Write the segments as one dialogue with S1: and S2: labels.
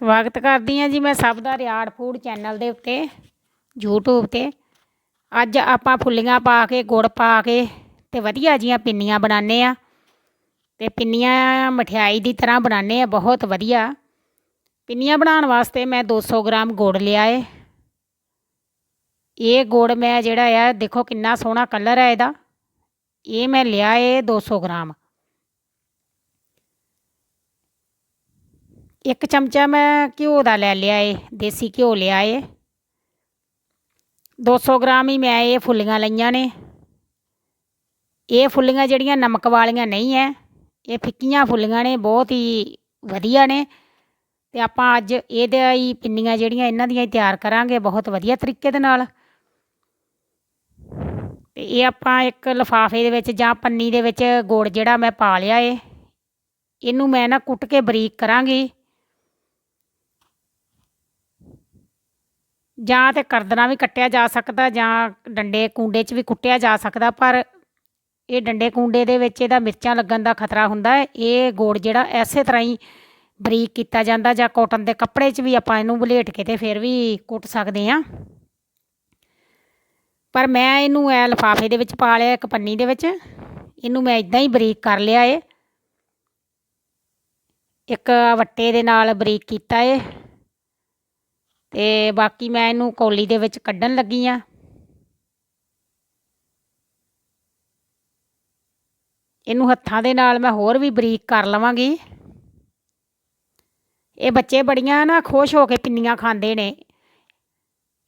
S1: ਸਵਾਗਤ ਕਰਦੀ ਹਾਂ ਜੀ ਮੈਂ ਸਭ ਦਾ ਰਿਆੜ ਫੂਡ ਚੈਨਲ ਦੇ ਉੱਤੇ, YouTube ਤੇ। ਅੱਜ ਆਪਾਂ ਫੁੱਲੀਆਂ ਪਾ ਕੇ, ਗੁੜ ਪਾ ਕੇ ਤੇ ਵਧੀਆ ਜੀਆਂ ਪਿੰਨੀਆਂ ਬਣਾਉਂਦੇ ਆ ਤੇ ਪਿੰਨੀਆਂ ਮਠਿਆਈ ਦੀ ਤਰ੍ਹਾਂ ਬਣਾਉਂਦੇ ਆ ਬਹੁਤ ਵਧੀਆ। ਪਿੰਨੀਆਂ ਬਣਾਉਣ ਵਾਸਤੇ ਮੈਂ 200 ਗ੍ਰਾਮ ਗੁੜ ਲਿਆ ਏ। ਇਹ ਗੁੜ ਮੈਂ ਜਿਹੜਾ ਆ, ਦੇਖੋ ਕਿੰਨਾ ਸੋਹਣਾ ਕਲਰ ਹੈ ਇਹਦਾ। ਇਹ ਮੈਂ ਲਿਆ ਏ 200 ਗ੍ਰਾਮ। ਇੱਕ ਚਮਚਾ ਮੈਂ ਘਿਓ ਦਾ ਲੈ ਲਿਆ ਏ, ਦੇਸੀ ਘਿਓ ਲਿਆ ਏ। 200 ਗ੍ਰਾਮ ਹੀ ਮੈਂ ਇਹ ਫੁੱਲੀਆਂ ਲਈਆਂ ਨੇ। ਇਹ ਫੁੱਲੀਆਂ ਜਿਹੜੀਆਂ ਨਮਕ ਵਾਲੀਆਂ ਨਹੀਂ ਐ, ਇਹ ਫਿੱਕੀਆਂ ਫੁੱਲੀਆਂ ਨੇ, ਬਹੁਤ ਹੀ ਵਧੀਆ ਨੇ। ਤੇ ਆਪਾਂ ਅੱਜ ਇਹਦੇ ਹੀ ਪਿੰਨੀਆਂ ਜਿਹੜੀਆਂ ਇਹਨਾਂ ਦੀਆਂ ਹੀ ਤਿਆਰ ਕਰਾਂਗੇ ਬਹੁਤ ਵਧੀਆ ਤਰੀਕੇ ਦੇ ਨਾਲ। ਤੇ ਇਹ ਆਪਾਂ ਇੱਕ ਲਿਫਾਫੇ ਦੇ ਵਿੱਚ ਜਾਂ ਪੰਨੀ ਦੇ ਵਿੱਚ ਗੁੜ ਜਿਹੜਾ ਮੈਂ ਪਾ ਲਿਆ ਏ, ਇਹਨੂੰ ਮੈਂ ਨਾ ਕੁੱਟ ਕੇ ਬਰੀਕ ਕਰਾਂਗੀ। ਜਾਂ ਤੇ ਕਰਦਨਾ ਵੀ ਕੱਟਿਆ ਜਾ ਸਕਦਾ ਜਾਂ ਡੰਡੇ ਕੁੰਡੇ 'ਚ ਵੀ ਕੁੱਟਿਆ ਜਾ ਸਕਦਾ, ਪਰ ਇਹ ਡੰਡੇ ਕੁੰਡੇ ਦੇ ਵਿੱਚ ਇਹਦਾ ਮਿਰਚਾਂ ਲੱਗਣ ਦਾ ਖਤਰਾ ਹੁੰਦਾ ਹੈ। ਇਹ ਗੋੜ ਜਿਹੜਾ ਐਸੇ ਤਰ੍ਹਾਂ ਹੀ ਬਰੀਕ ਕੀਤਾ ਜਾਂਦਾ ਜਾਂ ਕਾਟਨ ਦੇ ਕੱਪੜੇ 'ਚ ਵੀ ਆਪਾਂ ਇਹਨੂੰ ਬਲੇਟ ਕੇ ਤੇ ਫਿਰ ਵੀ ਕੁੱਟ ਸਕਦੇ ਹਾਂ। ਪਰ ਮੈਂ ਇਹਨੂੰ ਐ ਲਿਫਾਫੇ ਦੇ ਵਿੱਚ ਪਾ ਲਿਆ, ਇੱਕ ਪੰਨੀ ਦੇ ਵਿੱਚ। ਇਹਨੂੰ ਮੈਂ ਇਦਾਂ ਹੀ ਬਰੀਕ ਕਰ ਲਿਆ ਏ। ਇੱਕ ਵੱਟੇ ਦੇ ਨਾਲ ਬਰੀਕ ਕੀਤਾ ਏ। ਤੇ ਬਾਕੀ ਮੈਂ ਇਹਨੂੰ ਕੌਲੀ ਦੇ ਵਿੱਚ ਕੱਢਣ ਲੱਗੀ ਆ। ਇਹਨੂੰ ਹੱਥਾਂ ਦੇ ਨਾਲ ਮੈਂ ਹੋਰ ਵੀ ਬਰੀਕ ਕਰ ਲਵਾਂਗੀ। ਇਹ ਬੱਚੇ ਬੜੀਆਂ ਨਾ ਖੁਸ਼ ਹੋ ਕੇ ਪਿੰਨੀਆਂ ਖਾਂਦੇ ਨੇ।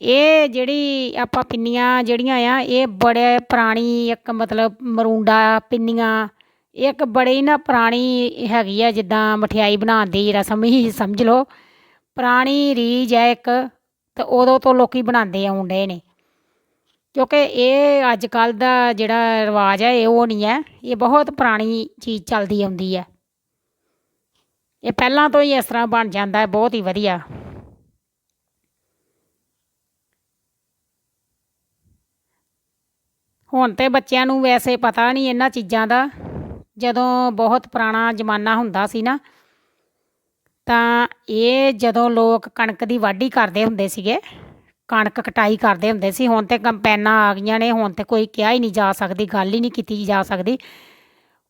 S1: ਇਹ ਜਿਹੜੀ ਆਪਾਂ ਪਿੰਨੀਆਂ ਜਿਹੜੀਆਂ ਆ, ਇਹ ਬੜੇ ਪੁਰਾਣੀ ਇੱਕ ਮਤਲਬ ਮਰੂੰਡਾ ਪਿੰਨੀਆਂ ਇੱਕ ਬੜੀ ਨਾ ਪੁਰਾਣੀ ਹੈਗੀ ਆ, ਜਿੱਦਾਂ ਮਠਿਆਈ ਬਣਾਉਣ ਦੀ ਰਸਮ ਹੀ ਸਮਝ ਲਓ। ਪੁਰਾਣੀ ਰੀਜ ਹੈ ਇੱਕ, ਤੇ ਉਦੋਂ ਤੋਂ ਲੋਕੀ ਬਣਾਉਂਦੇ ਆਉਂਦੇ ਨੇ। ਕਿਉਂਕਿ ਇਹ ਅੱਜ ਕੱਲ ਦਾ ਜਿਹੜਾ ਰਿਵਾਜ ਹੈ, ਇਹ ਉਹ ਨਹੀਂ ਹੈ। ਇਹ ਬਹੁਤ ਪੁਰਾਣੀ ਚੀਜ਼ ਚੱਲਦੀ ਆਉਂਦੀ ਹੈ। ਇਹ ਪਹਿਲਾਂ ਤੋਂ ਹੀ ਇਸ ਤਰ੍ਹਾਂ ਬਣ ਜਾਂਦਾ ਹੈ, ਬਹੁਤ ਹੀ ਵਧੀਆ। ਹੁਣ ਤੇ ਬੱਚਿਆਂ ਨੂੰ ਵੈਸੇ ਪਤਾ ਨਹੀਂ ਇਹਨਾਂ ਚੀਜ਼ਾਂ ਦਾ। ਜਦੋਂ ਬਹੁਤ ਪੁਰਾਣਾ ਜ਼ਮਾਨਾ ਹੁੰਦਾ ਸੀ ਨਾ ਤਾਂ ਇਹ ਜਦੋਂ ਲੋਕ ਕਣਕ ਦੀ ਵਾਢੀ ਕਰਦੇ ਹੁੰਦੇ ਸੀਗੇ, ਕਣਕ ਕਟਾਈ ਕਰਦੇ ਹੁੰਦੇ ਸੀ, ਹੁਣ ਤੇ ਕੰਪੈਨਾਂ ਆ ਗਈਆਂ ਨੇ, ਹੁਣ ਤੇ ਕੋਈ ਕਿਹਾ ਹੀ ਨਹੀਂ ਜਾ ਸਕਦੀ, ਗੱਲ ਹੀ ਨਹੀਂ ਕੀਤੀ ਜਾ ਸਕਦੀ।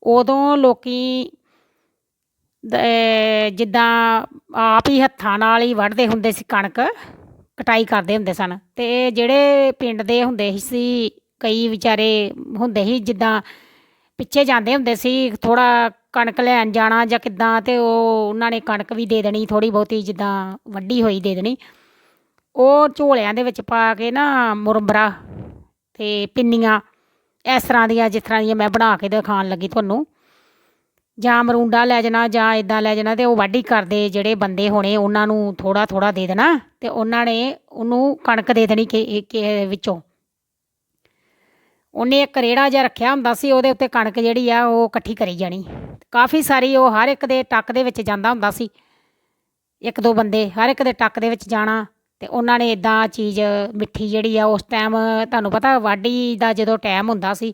S1: ਉਦੋਂ ਲੋਕੀ ਜਿੱਦਾਂ ਆਪ ਹੀ ਹੱਥਾਂ ਨਾਲ ਹੀ ਵੱਢਦੇ ਹੁੰਦੇ ਸੀ ਕਣਕ, ਕਟਾਈ ਕਰਦੇ ਹੁੰਦੇ ਸਨ। ਤੇ ਜਿਹੜੇ ਪਿੰਡ ਦੇ ਹੁੰਦੇ ਸੀ, ਕਈ ਵਿਚਾਰੇ ਹੁੰਦੇ ਸੀ, ਜਿੱਦਾਂ ਪਿੱਛੇ ਜਾਂਦੇ ਹੁੰਦੇ ਸੀ ਥੋੜਾ ਕਣਕ ਲੈਣ ਜਾਣਾ ਜਾਂ ਕਿੱਦਾਂ ਤੇ ਉਹ ਉਹਨਾਂ ਨੇ ਕਣਕ ਵੀ ਦੇ ਦੇਣੀ ਥੋੜੀ ਬਹੁਤੀ ਜਿੱਦਾਂ ਵੱਡੀ ਹੋਈ ਦੇ ਦੇਣੀ। ਉਹ ਝੋਲਿਆਂ ਦੇ ਵਿੱਚ ਪਾ ਕੇ ਨਾ ਮੁਰਮਰਾ ਤੇ ਪਿੰਨੀਆਂ, ਇਸ ਤਰ੍ਹਾਂ ਦੀਆਂ, ਜਿਸ ਤਰ੍ਹਾਂ ਦੀਆਂ ਮੈਂ ਬਣਾ ਕੇ ਦਿਖਾਉਣ ਲੱਗੀ ਤੁਹਾਨੂੰ। ਜਾਂ ਮਰੂੰਡਾ ਲੈ ਜਾਣਾ, ਜਾਂ ਇਦਾਂ ਲੈ ਜਾਣਾ ਤੇ ਉਹ ਵਾਢੀ ਕਰਦੇ ਜਿਹੜੇ ਬੰਦੇ ਹੋਣੇ, ਉਹਨਾਂ ਨੂੰ ਥੋੜਾ ਥੋੜਾ ਦੇ ਦੇਣਾ ਤੇ ਉਹਨਾਂ ਨੇ ਉਹਨੂੰ ਕਣਕ ਦੇ ਦੇਣੀ ਕਿ, ਵਿੱਚੋਂ। ਉਹਨੇ ਇੱਕ ਰੇੜਾ ਜਿਹਾ ਰੱਖਿਆ ਹੁੰਦਾ ਸੀ, ਉਹਦੇ ਉੱਤੇ ਕਣਕ ਜਿਹੜੀ ਆ ਉਹ ਇਕੱਠੀ ਕਰੀ ਜਾਣੀ। ਕਾਫੀ ਸਾਰੀ ਉਹ ਹਰ ਇੱਕ ਦੇ ਟੱਕ ਦੇ ਵਿੱਚ ਜਾਂਦਾ ਹੁੰਦਾ ਸੀ। ਇੱਕ ਦੋ ਬੰਦੇ ਹਰ ਇੱਕ ਦੇ ਟੱਕ ਦੇ ਵਿੱਚ ਜਾਣਾ ਤੇ ਉਹਨਾਂ ਨੇ ਇਦਾਂ ਚੀਜ਼ ਮਿੱਠੀ ਜਿਹੜੀ ਆ ਉਸ ਟਾਈਮ ਤੁਹਾਨੂੰ ਪਤਾ ਵਾਢੀ ਦਾ ਜਦੋਂ ਟਾਈਮ ਹੁੰਦਾ ਸੀ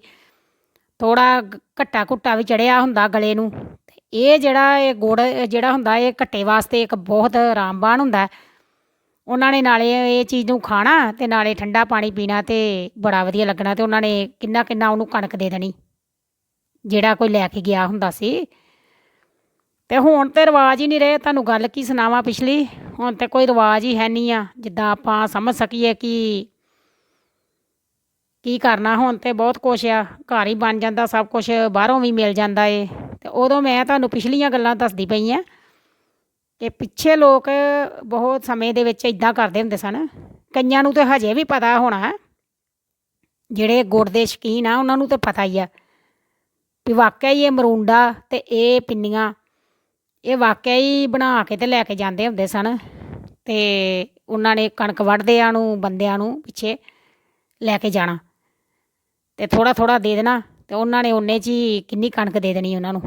S1: ਥੋੜਾ ਘੱਟਾ ਘੁੱਟਾ ਵੀ ਚੜਿਆ ਹੁੰਦਾ ਗਲੇ ਨੂੰ। ਇਹ ਜਿਹੜਾ ਇਹ ਗੁੜ ਜਿਹੜਾ ਹੁੰਦਾ, ਇਹ ਘੱਟੇ ਵਾਸਤੇ ਇੱਕ ਬਹੁਤ ਰਾਮਬਾਨ ਹੁੰਦਾ। ਉਹਨਾਂ ਨੇ ਨਾਲੇ ਇਹ ਚੀਜ਼ ਨੂੰ ਖਾਣਾ ਤੇ ਨਾਲੇ ਠੰਡਾ ਪਾਣੀ ਪੀਣਾ ਤੇ ਬੜਾ ਵਧੀਆ ਲੱਗਣਾ ਤੇ ਉਹਨਾਂ ਨੇ ਕਿੰਨਾ ਕਿੰਨਾ ਉਹਨੂੰ ਕਣਕ ਦੇ ਦੇਣੀ, ਜਿਹੜਾ ਕੋਈ ਲੈ ਕੇ ਗਿਆ ਹੁੰਦਾ ਸੀ। ਤੇ ਹੁਣ ਤੇ ਰਿਵਾਜ ਹੀ ਨਹੀਂ ਰਹੇ, ਤੁਹਾਨੂੰ ਗੱਲ ਕੀ ਸੁਣਾਵਾਂ ਪਿਛਲੀ? ਹੁਣ ਤੇ ਕੋਈ ਰਿਵਾਜ ਹੀ ਹੈ ਨਹੀਂ ਆ, ਜਿੱਦਾਂ ਆਪਾਂ ਸਮਝ ਸਕੀਏ ਕਿ ਕੀ ਕਰਨਾ, ਹੁਣ ਤੇ ਬਹੁਤ ਕੁਛ ਆ, ਘਰ ਹੀ ਬਣ ਜਾਂਦਾ, ਸਭ ਕੁਝ ਬਾਹਰੋਂ ਵੀ ਮਿਲ ਜਾਂਦਾ ਏ। ਤੇ ਉਦੋਂ ਮੈਂ ਤੁਹਾਨੂੰ ਪਿਛਲੀਆਂ ਗੱਲਾਂ ਦੱਸਦੀ ਪਈ ਆ। ਕਿ ਪਿੱਛੇ ਲੋਕ ਬਹੁਤ ਸਮੇਂ ਦੇ ਵਿੱਚ ਇਦਾਂ ਕਰਦੇ ਹੁੰਦੇ ਸਨ। ਕਈਆਂ ਨੂੰ ਤੇ ਹਜੇ ਵੀ ਪਤਾ ਹੋਣਾ ਜਿਹੜੇ ਗੁੜ ਦੇ ਸ਼ਕੀਨ ਆ, ਉਹਨਾਂ ਨੂੰ ਤੇ ਪਤਾ ਹੀ ਆ ਵੀ ਵਾਕਿਆ ਹੀ ਇਹ ਮਰੂੰਡਾ ਤੇ ਇਹ ਪਿੰਨੀਆਂ, ਇਹ ਵਾਕਿਆ ਹੀ ਬਣਾ ਕੇ ਤੇ ਲੈ ਕੇ ਜਾਂਦੇ ਹੁੰਦੇ ਸਨ ਤੇ ਉਹਨਾਂ ਨੇ ਕਣਕ ਵੱਢਦਿਆਂ ਨੂੰ, ਬੰਦਿਆਂ ਨੂੰ ਪਿੱਛੇ ਲੈ ਕੇ ਜਾਣਾ। ਤੇ ਥੋੜਾ ਥੋੜਾ ਦੇ ਦੇਣਾ ਤੇ ਉਹਨਾਂ ਨੇ ਉਹਨੇ 'ਚ ਹੀ ਕਿੰਨੀ ਕਣਕ ਦੇ ਦੇਣੀ ਉਹਨਾਂ ਨੂੰ।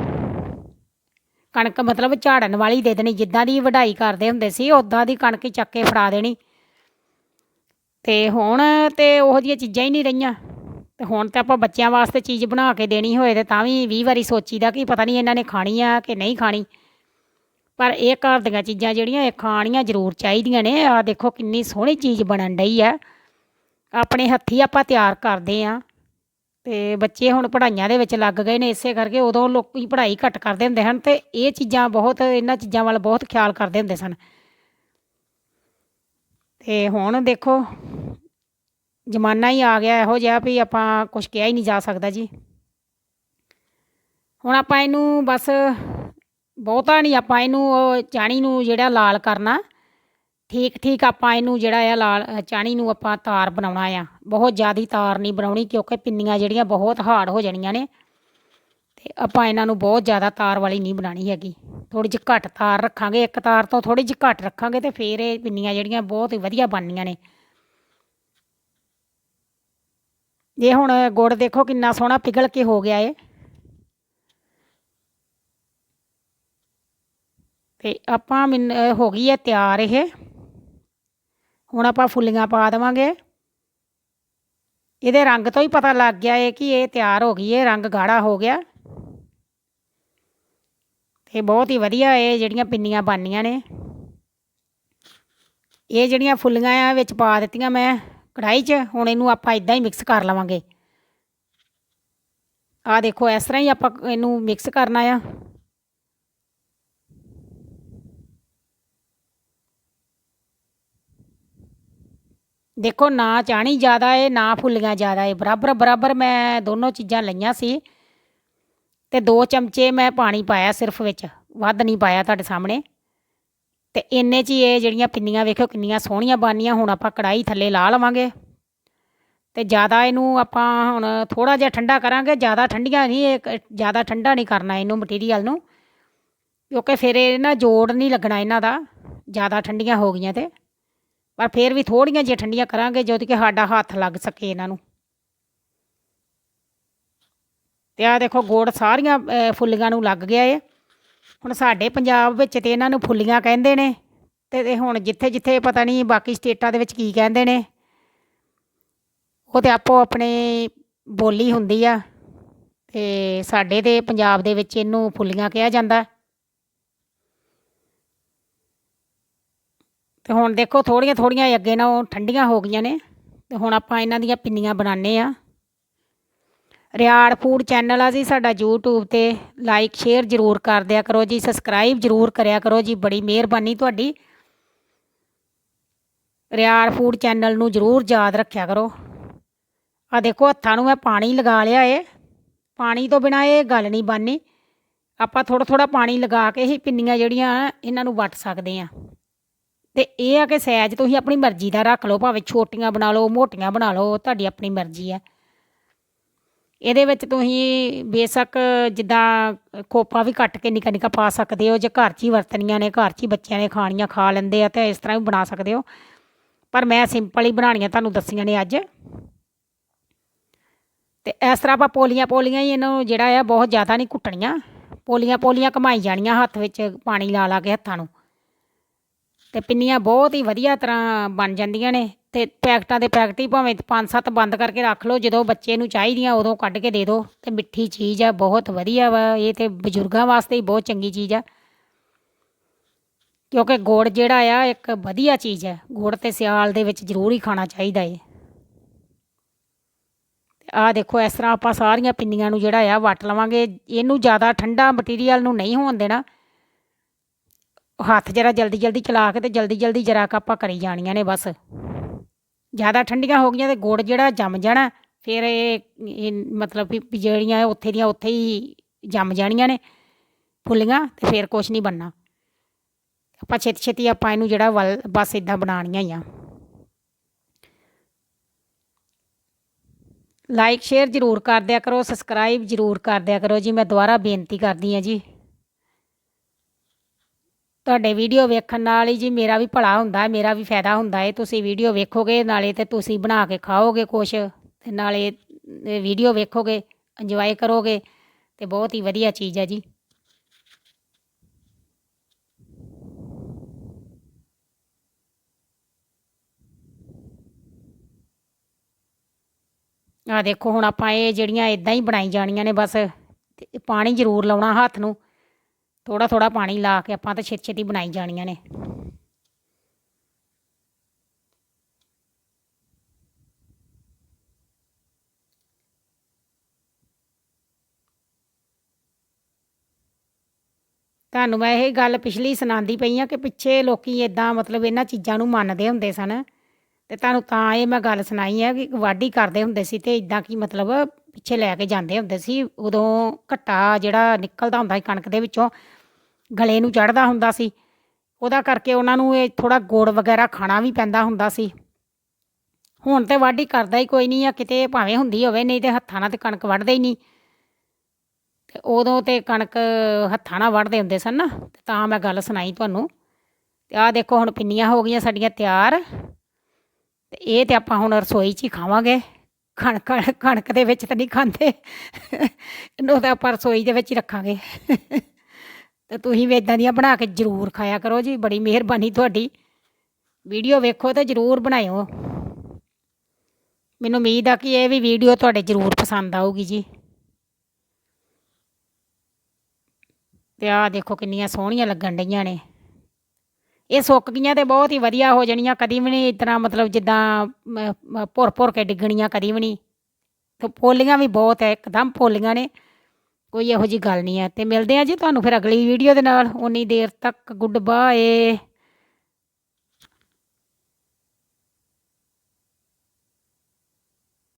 S1: ਕਣਕ ਮਤਲਬ ਝਾੜਨ ਵਾਲੀ ਦੇ ਦੇਣੀ, ਜਿੱਦਾਂ ਦੀ ਵਢਾਈ ਕਰਦੇ ਹੁੰਦੇ ਸੀ ਉਦਾਂ ਦੀ ਕਣਕ ਚੱਕ ਕੇ ਫੜਾ ਦੇਣੀ। ਤੇ ਹੁਣ ਤੇ ਉਹੋ ਜਿਹੀਆਂ ਚੀਜ਼ਾਂ ਹੀ ਨਹੀਂ ਰਹੀਆਂ। ਤੇ ਹੁਣ ਤੇ ਆਪਾਂ ਬੱਚਿਆਂ ਵਾਸਤੇ ਚੀਜ਼ ਬਣਾ ਕੇ ਦੇਣੀ ਹੋਏ ਤੇ ਤਾਂ ਵੀ 20 ਵਾਰੀ ਸੋਚੀਦਾ ਕਿ ਪਤਾ ਨਹੀਂ ਇਹਨਾਂ ਨੇ ਖਾਣੀ ਆ ਕਿ ਨਹੀਂ ਖਾਣੀ। ਪਰ ਇਹ ਘਰ ਦੀਆਂ ਚੀਜ਼ਾਂ ਜਿਹੜੀਆਂ, ਇਹ ਖਾਣੀਆਂ ਜ਼ਰੂਰ ਚਾਹੀਦੀਆਂ ਨੇ। ਆ ਦੇਖੋ ਕਿੰਨੀ ਸੋਹਣੀ ਚੀਜ਼ ਬਣਨ ਡਈ ਆ। ਆਪਣੇ ਹੱਥੀ ਆਪਾਂ ਤਿਆਰ ਕਰਦੇ ਆ। ਤੇ ਬੱਚੇ ਹੁਣ ਪੜ੍ਹਾਈਆਂ ਦੇ ਵਿੱਚ ਲੱਗ ਗਏ ਨੇ, ਇਸੇ ਕਰਕੇ ਉਦੋਂ ਲੋਕੀ ਪੜ੍ਹਾਈ ਘੱਟ ਕਰਦੇ ਹੁੰਦੇ ਹਨ ਤੇ ਇਹ ਚੀਜ਼ਾਂ ਬਹੁਤ, ਇਹਨਾਂ ਚੀਜ਼ਾਂ ਵੱਲ ਬਹੁਤ ਖਿਆਲ ਕਰਦੇ ਹੁੰਦੇ ਸਨ। ਤੇ ਹੁਣ ਦੇਖੋ, ਜ਼ਮਾਨਾ ਹੀ ਆ ਗਿਆ ਇਹੋ ਜਿਹਾ ਵੀ ਆਪਾਂ ਕੁਝ ਕਿਹਾ ਹੀ ਨਹੀਂ ਜਾ ਸਕਦਾ ਜੀ। ਹੁਣ ਆਪਾਂ ਇਹਨੂੰ ਬਸ ਬਹੁਤਾ ਨਹੀਂ, ਆਪਾਂ ਇਹਨੂੰ, ਉਹ ਚਾਣੀ ਨੂੰ ਜਿਹੜਾ ਲਾਲ ਕਰਨਾ ਠੀਕ ਠੀਕ ਆਪਾਂ ਇਹਨੂੰ ਜਿਹੜਾ ਆ ਲਾਲ ਅ, ਚਾਣੀ ਨੂੰ ਆਪਾਂ ਤਾਰ ਬਣਾਉਣਾ ਆ। ਬਹੁਤ ਜ਼ਿਆਦਾ ਤਾਰ ਨਹੀਂ ਬਣਾਉਣੀ ਕਿਉਂਕਿ ਪਿੰਨੀਆਂ ਜਿਹੜੀਆਂ ਬਹੁਤ ਹਾਰਡ ਹੋ ਜਾਣੀਆਂ ਨੇ। ਤੇ ਆਪਾਂ ਇਹਨਾਂ ਨੂੰ ਬਹੁਤ ਜ਼ਿਆਦਾ ਤਾਰ ਵਾਲੀ ਨਹੀਂ ਬਣਾਣੀ ਹੈਗੀ। ਥੋੜੀ ਜਿਹੀ ਘੱਟ ਤਾਰ ਰੱਖਾਂਗੇ। ਇੱਕ ਤਾਰ ਤੋਂ ਥੋੜੀ ਜਿਹੀ ਘੱਟ ਰੱਖਾਂਗੇ ਤੇ ਫੇਰ ਇਹ ਪਿੰਨੀਆਂ ਜਿਹੜੀਆਂ ਬਹੁਤ ਹੀ ਵਧੀਆ ਬਣਨੀਆਂ ਨੇ। ਇਹ ਹੁਣ ਗੁੜ ਦੇਖੋ ਕਿੰਨਾ ਸੋਹਣਾ ਪਿਘਲ ਕੇ ਹੋ ਗਿਆ ਏ। ਤੇ ਆਪਾਂ ਮਿਨ ਹੋ ਗਈ ਹੈ ਤਿਆਰ ਇਹ। ਹੁਣ ਆਪਾਂ ਫੁੱਲੀਆਂ ਪਾ ਦੇਵਾਂਗੇ। ਇਹਦੇ ਰੰਗ ਤੋਂ ਹੀ ਪਤਾ ਲੱਗ ਗਿਆ ਏ ਕਿ ਇਹ ਤਿਆਰ ਹੋ ਗਈ ਏ, ਰੰਗ ਗਾੜਾ ਹੋ ਗਿਆ। ਤੇ ਬਹੁਤ ਹੀ ਵਧੀਆ ਇਹ ਜਿਹੜੀਆਂ ਪਿੰਨੀਆਂ ਬਣਨੀਆਂ ਨੇ। ਇਹ ਜਿਹੜੀਆਂ ਫੁੱਲੀਆਂ ਆ, ਵਿੱਚ ਪਾ ਦਿੱਤੀਆਂ ਮੈਂ ਕੜਾਈ 'ਚ, ਹੁਣ ਇਹਨੂੰ ਆਪਾਂ ਇਦਾਂ ਹੀ ਮਿਕਸ ਕਰ ਲਵਾਂਗੇ। ਆ ਦੇਖੋ, ਇਸ ਤਰ੍ਹਾਂ ਹੀ ਆਪਾਂ ਇਹਨੂੰ ਮਿਕਸ ਕਰਨਾ ਆ। ਦੇਖੋ ਨਾ ਚਾਣੀ ਜ਼ਿਆਦਾ ਏ, ਨਾ ਫੁੱਲੀਆਂ ਜ਼ਿਆਦਾ ਏ। ਬਰਾਬਰ ਬਰਾਬਰ ਮੈਂ ਦੋਨੋਂ ਚੀਜ਼ਾਂ ਲਈਆਂ ਸੀ ਤੇ ਦੋ ਚਮਚੇ ਮੈਂ ਪਾਣੀ ਪਾਇਆ ਸਿਰਫ ਵਿੱਚ, ਵੱਧ ਨਹੀਂ ਪਾਇਆ ਤੁਹਾਡੇ ਸਾਹਮਣੇ। ਤੇ ਇੰਨੇ 'ਚ ਹੀ ਇਹ ਜਿਹੜੀਆਂ ਪਿੰਨੀਆਂ ਵੇਖੋ ਕਿੰਨੀਆਂ ਸੋਹਣੀਆਂ ਬਣਨੀਆਂ, ਹੁਣ ਆਪਾਂ ਕੜਾਈ ਥੱਲੇ ਲਾ ਲਵਾਂਗੇ। ਤੇ ਜ਼ਿਆਦਾ ਇਹਨੂੰ ਆਪਾਂ ਹੁਣ ਥੋੜਾ ਜਿਹਾ ਠੰਡਾ ਕਰਾਂਗੇ, ਜ਼ਿਆਦਾ ਠੰਡੀਆਂ ਨਹੀਂ, ਇਹ ਜ਼ਿਆਦਾ ਠੰਡਾ ਨਹੀਂ ਕਰਨਾ ਇਹਨੂੰ ਮਟੀਰੀਅਲ ਨੂੰ। ਕਿਉਂਕਿ ਫਿਰ ਇਹ ਨਾ ਜੋੜ ਨਹੀਂ ਲੱਗਣਾ ਇਹਨਾਂ ਦਾ, ਜ਼ਿਆਦਾ ਠੰਡੀਆਂ ਹੋ ਗਈਆਂ ਤੇ। ਪਰ ਫਿਰ ਵੀ ਥੋੜੀਆਂ ਜਿਹੀਆਂ ਠੰਡੀਆਂ ਕਰਾਂਗੇ ਜਦੋਂ ਕਿ ਸਾਡਾ ਹੱਥ ਲੱਗ ਸਕੇ ਇਹਨਾਂ ਨੂੰ। ਤੇ ਆ ਦੇਖੋ ਗੋੜ ਸਾਰੀਆਂ ਫੁੱਲੀਆਂ ਨੂੰ ਲੱਗ ਗਿਆ ਏ। ਹੁਣ ਸਾਡੇ ਪੰਜਾਬ ਵਿੱਚ ਤੇ ਇਹਨਾਂ ਨੂੰ ਫੁੱਲੀਆਂ ਕਹਿੰਦੇ ਨੇ ਤੇ ਹੁਣ ਜਿੱਥੇ ਜਿੱਥੇ ਪਤਾ ਨਹੀਂ ਬਾਕੀ ਸਟੇਟਾਂ ਦੇ ਵਿੱਚ ਕੀ ਕਹਿੰਦੇ ਨੇ, ਉਹ ਤੇ ਆਪੋ ਆਪਣੇ ਬੋਲੀ ਹੁੰਦੀ ਆ ਤੇ ਸਾਡੇ ਤੇ ਪੰਜਾਬ ਦੇ ਵਿੱਚ ਇਹਨੂੰ ਫੁੱਲੀਆਂ ਕਿਹਾ ਜਾਂਦਾ। ਤੇ ਹੁਣ ਦੇਖੋ ਥੋੜੀਆਂ ਥੋੜੀਆਂ ਅੱਗੇ ਨਾ ਉਹ ਠੰਡੀਆਂ ਹੋ ਗਈਆਂ ਨੇ। ਤੇ ਹੁਣ ਆਪਾਂ ਇਹਨਾਂ ਦੀਆਂ ਪਿੰਨੀਆਂ ਬਣਾਉਂਦੇ ਆ ਰਿਆੜ ਫੂਡ ਚੈਨਲ ਆ ਜੀ, ਸਾਡਾ YouTube ਤੇ ਲਾਈਕ ਸ਼ੇਅਰ ਜ਼ਰੂਰ ਕਰ ਦਿਆ ਕਰੋ ਜੀ ਸਬਸਕ੍ਰਾਈਬ ਜ਼ਰੂਰ ਕਰਿਆ ਕਰੋ ਜੀ, ਬੜੀ ਮਿਹਰਬਾਨੀ ਤੁਹਾਡੀ। ਰਿਆੜ ਫੂਡ ਚੈਨਲ ਨੂੰ ਜ਼ਰੂਰ ਯਾਦ ਰੱਖਿਆ ਕਰੋ। ਆ ਦੇਖੋ ਹੱਥਾਂ ਨੂੰ ਮੈਂ ਪਾਣੀ ਲਗਾ ਲਿਆ ਏ। ਪਾਣੀ ਤੋਂ ਬਿਨਾ ਇਹ ਗੱਲ ਨਹੀਂ ਬਣਨੀ। ਆਪਾਂ ਥੋੜਾ ਥੋੜਾ ਪਾਣੀ ਲਗਾ ਕੇ ਹੀ ਪਿੰਨੀਆਂ ਜਿਹੜੀਆਂ ਇਹਨਾਂ ਨੂੰ ਵੱਟ ਸਕਦੇ ਆ ਤੇ ਇਹ ਆ ਕਿ ਸਾਈਜ਼ ਤੁਸੀਂ ਆਪਣੀ ਮਰਜ਼ੀ ਦਾ ਰੱਖ ਲਓ, ਭਾਵੇਂ ਛੋਟੀਆਂ ਬਣਾ ਲਓ, ਮੋਟੀਆਂ ਬਣਾ ਲਓ, ਤੁਹਾਡੀ ਆਪਣੀ ਮਰਜ਼ੀ ਆ। ਇਹਦੇ ਵਿੱਚ ਤੁਸੀਂ ਬੇਸ਼ੱਕ ਜਿੱਦਾਂ ਖੋਪਾ ਵੀ ਕੱਟ ਕੇ ਨਿੱਕਾ ਨਿੱਕਾ ਪਾ ਸਕਦੇ ਹੋ, ਜੇ ਘਰ 'ਚ ਹੀ ਵਰਤਣੀਆਂ ਨੇ, ਘਰ 'ਚ ਹੀ ਬੱਚਿਆਂ ਨੇ ਖਾਣੀਆਂ ਖਾ ਲੈਂਦੇ ਆ, ਤਾਂ ਇਸ ਤਰ੍ਹਾਂ ਵੀ ਬਣਾ ਸਕਦੇ ਹੋ। ਪਰ ਮੈਂ ਸਿੰਪਲ ਹੀ ਬਣਾਉਣੀਆਂ ਤੁਹਾਨੂੰ ਦੱਸੀਆਂ ਨੇ ਅੱਜ। ਤੇ ਇਸ ਤਰ੍ਹਾਂ ਆਪਾਂ ਪੋਲੀਆਂ ਪੋਲੀਆਂ ਹੀ ਇਹਨੂੰ ਜਿਹੜਾ ਆ, ਬਹੁਤ ਜ਼ਿਆਦਾ ਨਹੀਂ ਕੁੱਟਣੀਆਂ। ਪੋਲੀਆਂ ਪੋਲੀਆਂ ਕਮਾਈ ਜਾਣੀਆਂ ਹੱਥ ਵਿੱਚ ਪਾਣੀ ਲਾ ਲਾ ਕੇ ਹੱਥਾਂ ਨੂੰ। ਤੇ ਪਿੰਨੀਆਂ ਬਹੁਤ ਹੀ ਵਧੀਆ ਤਰ੍ਹਾਂ ਬਣ ਜਾਂਦੀਆਂ ਨੇ ਤੇ ਪੈਕਟਾਂ ਦੇ ਪੈਕਟ ਹੀ ਭਾਵੇਂ ਪੰਜ ਸੱਤ ਬੰਦ ਕਰਕੇ ਰੱਖ ਲਓ, ਜਦੋਂ ਬੱਚੇ ਨੂੰ ਚਾਹੀਦੀਆਂ ਉਦੋਂ ਕੱਢ ਕੇ ਦੇ ਦਿਓ। ਤੇ ਮਿੱਠੀ ਚੀਜ਼ ਆ, ਬਹੁਤ ਵਧੀਆ ਵਾ, ਇਹ ਤੇ ਬਜ਼ੁਰਗਾਂ ਵਾਸਤੇ ਹੀ ਬਹੁਤ ਚੰਗੀ ਚੀਜ਼ ਆ। ਕਿਉਂਕਿ ਗੁੜ ਜਿਹੜਾ ਆ, ਇੱਕ ਵਧੀਆ ਚੀਜ਼ ਹੈ ਗੁੜ ਤੇ ਸਿਆਲ ਦੇ ਵਿੱਚ ਜ਼ਰੂਰ ਹੀ ਖਾਣਾ ਚਾਹੀਦਾ ਏ। ਆ ਦੇਖੋ, ਇਸ ਤਰ੍ਹਾਂ ਆਪਾਂ ਸਾਰੀਆਂ ਪਿੰਨੀਆਂ ਨੂੰ ਜਿਹੜਾ ਆ, ਵਟ ਲਵਾਂਗੇ। ਇਹਨੂੰ ਜ਼ਿਆਦਾ ਠੰਡਾ ਮਟੀਰੀਅਲ ਨੂੰ ਨਹੀਂ ਹੋਣ ਦੇਣਾ। ਹੱਥ ਜਰਾ ਜਲਦੀ ਜਲਦੀ ਚਲਾ ਕੇ ਤੇ ਜਲਦੀ ਜਲਦੀ ਜਰਾ ਕ ਆਪਾਂ ਕਰੀ ਜਾਣੀਆਂ ਨੇ ਬਸ। ਜ਼ਿਆਦਾ ਠੰਡੀਆਂ ਹੋ ਗਈਆਂ ਤੇ ਗੁੜ ਜਿਹੜਾ ਜੰਮ ਜਾਣਾ, ਫਿਰ ਇਹ ਮਤਲਬ ਵੀ ਜਿਹੜੀਆਂ ਉੱਥੇ ਦੀਆਂ ਉੱਥੇ ਹੀ ਜੰਮ ਜਾਣੀਆਂ ਨੇ ਫੁੱਲੀਆਂ ਤੇ ਫਿਰ ਕੁਛ ਨਹੀਂ ਬਣਨਾ। ਆਪਾਂ ਛੇਤੀ ਛੇਤੀ ਆਪਾਂ ਇਹਨੂੰ ਜਿਹੜਾ ਵੱਲ ਬਸ ਇਦਾਂ ਬਣਾਉਣੀਆਂ ਹੀ ਆ। ਲਾਈਕ ਸ਼ੇਅਰ ਜ਼ਰੂਰ ਕਰ ਦਿਆ ਕਰੋ ਸਬਸਕ੍ਰਾਈਬ ਜ਼ਰੂਰ ਕਰ ਦਿਆ ਕਰੋ ਜੀ, ਮੈਂ ਦੁਬਾਰਾ ਬੇਨਤੀ ਕਰਦੀ ਹਾਂ ਜੀ। ਤੁਹਾਡੇ ਵੀਡੀਓ ਵੇਖਣ ਨਾਲ ਹੀ ਜੀ ਮੇਰਾ ਵੀ ਭਲਾ ਹੁੰਦਾ ਹੈ, ਮੇਰਾ ਵੀ ਫਾਇਦਾ ਹੁੰਦਾ ਹੈ। ਤੁਸੀਂ ਵੀਡੀਓ ਵੇਖੋਗੇ, ਨਾਲੇ ਤੇ ਤੁਸੀਂ ਬਣਾ ਕੇ ਖਾਓਗੇ ਕੁਛ, ਤੇ ਨਾਲੇ ਵੀਡੀਓ ਵੇਖੋਗੇ ਇੰਜੋਏ ਕਰੋਗੇ, ਤੇ ਬਹੁਤ ਹੀ ਵਧੀਆ ਚੀਜ਼ ਹੈ ਜੀ। ਆ ਦੇਖੋ, ਹੁਣ ਆਪਾਂ ਇਹ ਜਿਹੜੀਆਂ ਇਦਾਂ ਹੀ ਬਣਾਈ ਜਾਣੀਆਂ ਨੇ ਬਸ, ਤੇ ਪਾਣੀ ਜ਼ਰੂਰ ਲਾਉਣਾ ਹੱਥ ਨੂੰ। ਥੋੜਾ ਥੋੜਾ ਪਾਣੀ ਲਾ ਕੇ ਆਪਾਂ ਤਾਂ ਛੇਤੀ ਛੇਤੀ ਬਣਾਈ ਜਾਣੀਆਂ ਨੇ। ਤੁਹਾਨੂੰ ਮੈਂ ਇਹ ਗੱਲ ਪਿਛਲੀ ਸੁਣਾਉਂਦੀ ਪਈ ਆ ਕਿ ਪਿੱਛੇ ਲੋਕੀ ਇਦਾਂ ਮਤਲਬ ਇਹਨਾਂ ਚੀਜ਼ਾਂ ਨੂੰ ਮੰਨਦੇ ਹੁੰਦੇ ਸਨ। ਤੇ ਤੁਹਾਨੂੰ ਤਾਂ ਇਹ ਮੈਂ ਗੱਲ ਸੁਣਾਈ ਹੈ ਕਿ ਵਾਢੀ ਕਰਦੇ ਹੁੰਦੇ ਸੀ ਤੇ ਇਦਾਂ ਕੀ ਮਤਲਬ ਪਿੱਛੇ ਲੈ ਕੇ ਜਾਂਦੇ ਹੁੰਦੇ ਸੀ, ਉਦੋਂ ਘੱਟਾ ਜਿਹੜਾ ਨਿਕਲਦਾ ਹੁੰਦਾ ਸੀ ਕਣਕ ਦੇ ਵਿੱਚੋਂ, ਗਲੇ ਨੂੰ ਚੜਦਾ ਹੁੰਦਾ ਸੀ। ਉਹਦਾ ਕਰਕੇ ਉਹਨਾਂ ਨੂੰ ਇਹ ਥੋੜਾ ਗੁੜ ਵਗੈਰਾ ਖਾਣਾ ਵੀ ਪੈਂਦਾ ਹੁੰਦਾ ਸੀ। ਹੁਣ ਤੇ ਵਾਢੀ ਕਰਦਾ ਹੀ ਕੋਈ ਨਹੀਂ ਆ, ਕਿਤੇ ਭਾਵੇਂ ਹੁੰਦੀ ਹੋਵੇ, ਨਹੀਂ ਤੇ ਹੱਥਾਂ ਨਾਲ ਤੇ ਕਣਕ ਵੱਢਦੇ ਹੀ ਨਹੀਂ। ਤੇ ਉਦੋਂ ਤੇ ਕਣਕ ਹੱਥਾਂ ਨਾਲ ਵੱਢਦੇ ਹੁੰਦੇ ਸਨ ਨਾ, ਤਾਂ ਮੈਂ ਗੱਲ ਸੁਣਾਈ ਤੁਹਾਨੂੰ। ਤੇ ਆਹ ਦੇਖੋ ਹੁਣ ਪਿੰਨੀਆਂ ਹੋ ਗਈਆਂ ਸਾਡੀਆਂ ਤਿਆਰ, ਤੇ ਇਹ ਤੇ ਆਪਾਂ ਹੁਣ ਰਸੋਈ 'ਚ ਹੀ ਖਾਵਾਂਗੇ। ਕਣਕ ਕਣਕ ਦੇ ਵਿੱਚ ਤਾਂ ਨਹੀਂ ਖਾਂਦੇ। ਇਹਨੂੰ ਤਾਂ ਆਪਾਂ ਰਸੋਈ ਦੇ ਵਿੱਚ ਹੀ ਰੱਖਾਂਗੇ। ਤੇ ਤੁਸੀਂ ਵੀ ਇਦਾਂ ਦੀਆਂ ਬਣਾ ਕੇ ਜ਼ਰੂਰ ਖਾਇਆ ਕਰੋ ਜੀ, ਬੜੀ ਮਿਹਰਬਾਨੀ ਤੁਹਾਡੀ। ਵੀਡੀਓ ਵੇਖੋ ਤੇ ਜ਼ਰੂਰ ਬਣਾਇਓ। ਮੈਨੂੰ ਉਮੀਦ ਆ ਕਿ ਇਹ ਵੀ ਵੀਡੀਓ ਤੁਹਾਡੇ ਜ਼ਰੂਰ ਪਸੰਦ ਆਊਗੀ ਜੀ। ਤੇ ਆਹ ਦੇਖੋ ਕਿੰਨੀਆਂ ਸੋਹਣੀਆਂ ਲੱਗਣ ਡਈਆਂ ਨੇ। ਇਹ ਸੁੱਕ ਗਈਆਂ ਤੇ ਬਹੁਤ ਹੀ ਵਧੀਆ ਹੋ ਜਾਣੀਆਂ, ਕਦੀ ਵੀ ਨਹੀਂ ਇਤਨਾ ਮਤਲਬ ਜਿੱਦਾਂ ਭੁਰ ਭੁਰ ਕੇ ਡਿੱਗਣੀਆਂ ਕਦੀ ਵੀ ਨਹੀਂ। ਤੇ ਪੋਲੀਆਂ ਵੀ ਬਹੁਤ ਹੈ ਇੱਕਦਮ ਫੋਲੀਆਂ ਨੇ, ਕੋਈ ਇਹੋ ਜੀ ਗੱਲ ਨਹੀਂ ਹੈ ਤੇ ਮਿਲਦੇ ਆ ਜੀ ਤੁਹਾਨੂੰ ਫਿਰ ਅਗਲੀ ਵੀਡੀਓ ਦੇ ਨਾਲ। ਉਨੀ ਦੇਰ ਤੱਕ ਗੁੱਡ ਬਾਏ